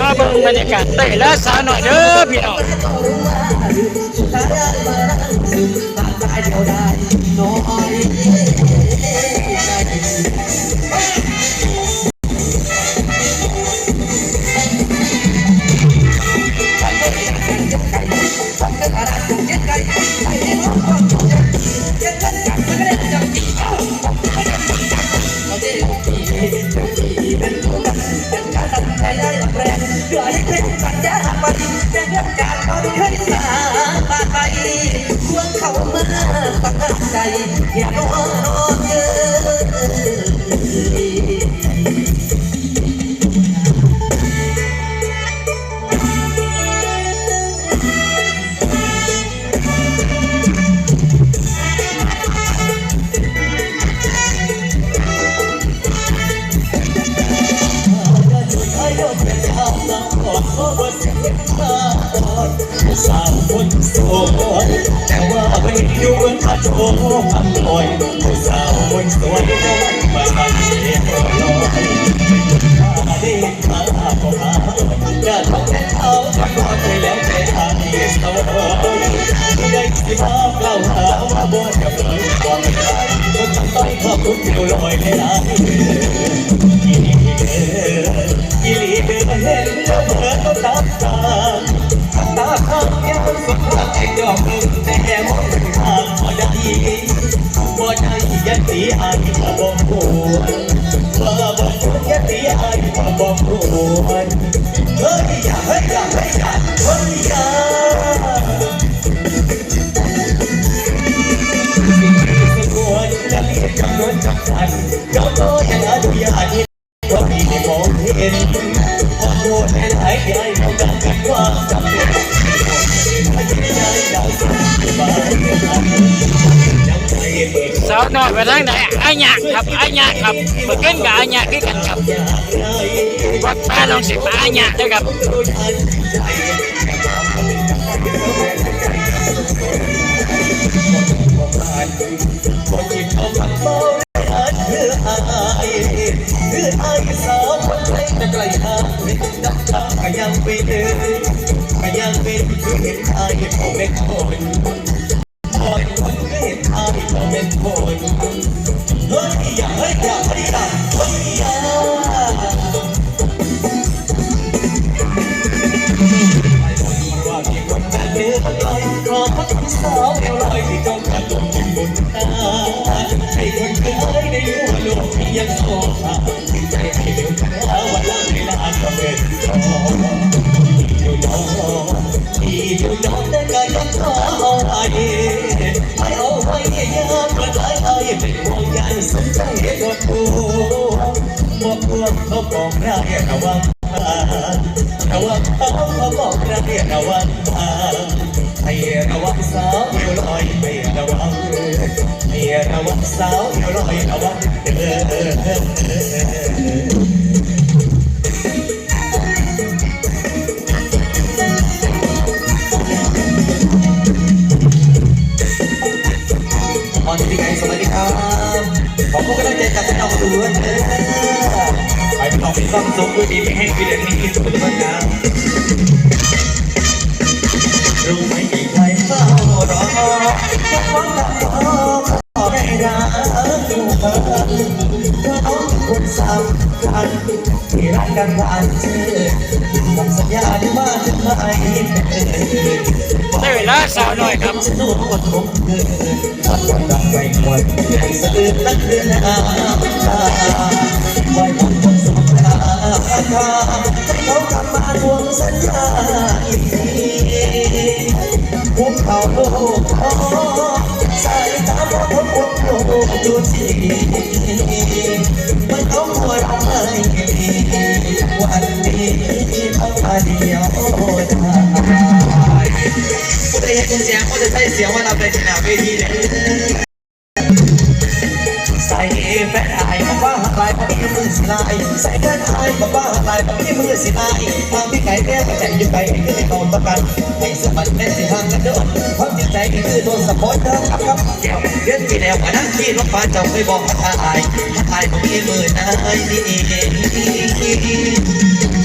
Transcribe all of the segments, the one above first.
มาเบิ่งบรรยากาศเต้และสาวหน่อยเด้อพี่น้อง อย่าโดนโดนเยอะ สาวคนโสดแต่ว่าไม่ดูถ้าโชว์คำลอยสาวคนสวยน้อยมาทำเสียงลอยมาดีมาก็มาอย่าทำแต่เขาทำก็ใจแล้วแต่ทางนี้สวยได้สิมาพเล่าหาว่าบ่จะเปิดความรักก็จะต้องขอบคุณเที่ลอยในลายอีลี นและมีจำนวนจำกัดเจ้าโตยังอนุญาตว่าพี่ได้มองเห็นขอโทษให้หลายใหญ่ของกันควาจำเป็นสาวหน่อยไปทางไหนอาญะครับอาญะครับเมื่อกี้กับอาญะคือกันครับวัดป้าลองสิบอาญะเด้อนที่าทำต้ออายเนื้ออายสาวคนไท ยจะไกลทางไม่นับทางก็ยังไปเดินก็ยังเป็นคือเห็นอายเขาเป็ ที่ยังโซ่ขาใจให้เร็วช้วันละเวลาก็เป็นรออยู่นอนที่อยู่นอนแต่ก็ยังขอเอาไว้ไม่เอาไว้ยังกระจายไอ้เป็นห่วงใยสนใจก็ถูบอกพวกเขาบอกได้ระวังระวังเขาเขาบอกระเบียระวังทางให้ระวังสาวเดียวลอยไม่ระวัง ให้ระวังสาวเดียวลอยระวังเออออนที่ไงสวัสดีครับขอบคุณกำลังใจจากเราทุกท่านเลยไปต่อไปต้องส่งด้วยดีไม่ให้พี่เด็กนี่ทุกคนนะรู้ไหมมีใครเฝ้ารอจะฟังคำขอขอ รักทุกคนเขาคนสำคัญที่รักกันผ่านเชื่อคำสัญญาที่ว่าจะไม่เอ่ยเต้ยและสาวหน่อยครับฉันรู้ว่าคงเกินวันวันรักไม่หมดให้สะอื้นนักเรียนอาตาไว้วันคนสุขตาให้เขากลับมาทวงสัญญาอีกทีภูเขาโลก มันต้องคอยร้องไห้วันนี้เขามาเดียวทายผู้ใดเห็นคุณเสียงเขาจะใช้เสียงว่าเราเป็นหน้าเวทีเลยใส่ แฟนอายบอกว่าหักลายพราะที่มือสิลายใส่แฟนหายบอกว่าหักลายพราะที่มือสิลายทางที่ไกลแก้วใจอยู่ไกลให้ได้ตอนประกันไม่สมัครแม่สิทางกันเด้อความจริงใจคือโดนสะโพกเธอครับครับแก้วเดือนที่แล้ววันนั้นที่รถฟ้าเจ้าเคยบอกหักลายหักลายพราะที่มือนายนี่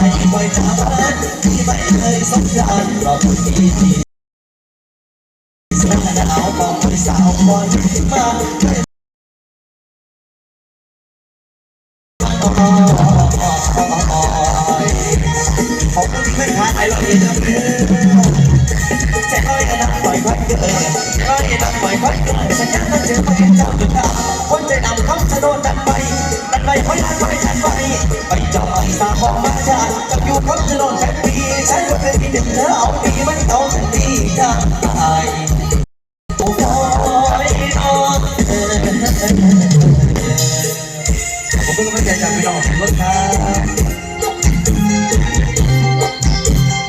phải quay trở hết khi vậy hơi sống lại và một đi thì Hãy subscribe cho kênh Ghiền Mì Gõ Để không bỏ lỡ những video hấp dẫn bay bay bay bay bay สาของมาจากกัอยู่คนจะโดนแทนปีใช้ว่เป็นที่หนึ่งเธอเอาดีมันเอาทันทีได้